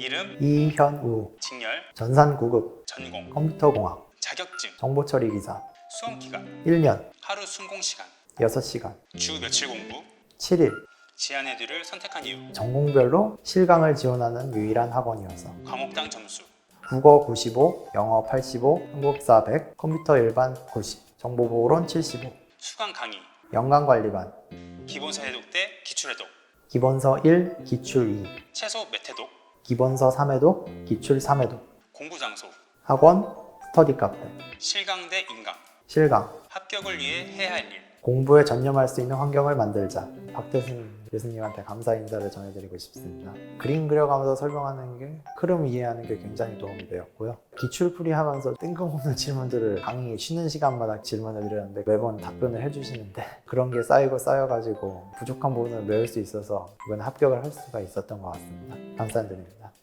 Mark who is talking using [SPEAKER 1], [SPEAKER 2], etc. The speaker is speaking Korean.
[SPEAKER 1] 이름,
[SPEAKER 2] 이현우.
[SPEAKER 1] 직렬,
[SPEAKER 2] 전산 구급.
[SPEAKER 1] 전공,
[SPEAKER 2] 컴퓨터공학.
[SPEAKER 1] 자격증,
[SPEAKER 2] 정보처리 기사.
[SPEAKER 1] 수험 기간,
[SPEAKER 2] 1년.
[SPEAKER 1] 하루 순공 시간,
[SPEAKER 2] 6시간.
[SPEAKER 1] 주 며칠 공부,
[SPEAKER 2] 7일.
[SPEAKER 1] 지안 애들을 선택한 이유,
[SPEAKER 2] 전공별로 실강을 지원하는 유일한 학원이어서.
[SPEAKER 1] 과목당 점수,
[SPEAKER 2] 국어 95, 영어 85, 한국사 100, 컴퓨터 일반 90, 정보보호론 75,
[SPEAKER 1] 수강 강의,
[SPEAKER 2] 연강관리반,
[SPEAKER 1] 기본서 해독 때 기출 해독,
[SPEAKER 2] 기본서 1, 기출 2,
[SPEAKER 1] 최소 몇 해독,
[SPEAKER 2] 기본서 3회독, 기출 3회독,
[SPEAKER 1] 공부 장소,
[SPEAKER 2] 학원, 스터디 카페,
[SPEAKER 1] 실강 대 인강,
[SPEAKER 2] 실강,
[SPEAKER 1] 합격을 위해 해야 할 일,
[SPEAKER 2] 공부에 전념할 수 있는 환경을 만들자. 박대순 교수님한테 감사 인사를 전해드리고 싶습니다. 그림 그려가면서 설명하는 게 흐름 이해하는 게 굉장히 도움이 되었고요. 기출풀이 하면서 뜬금없는 질문들을 강의 쉬는 시간마다 질문을 드렸는데 매번 답변을 해주시는데 그런 게 쌓이고 쌓여가지고 부족한 부분을 메울 수 있어서 이번에 합격을 할 수가 있었던 것 같습니다. 감사드립니다.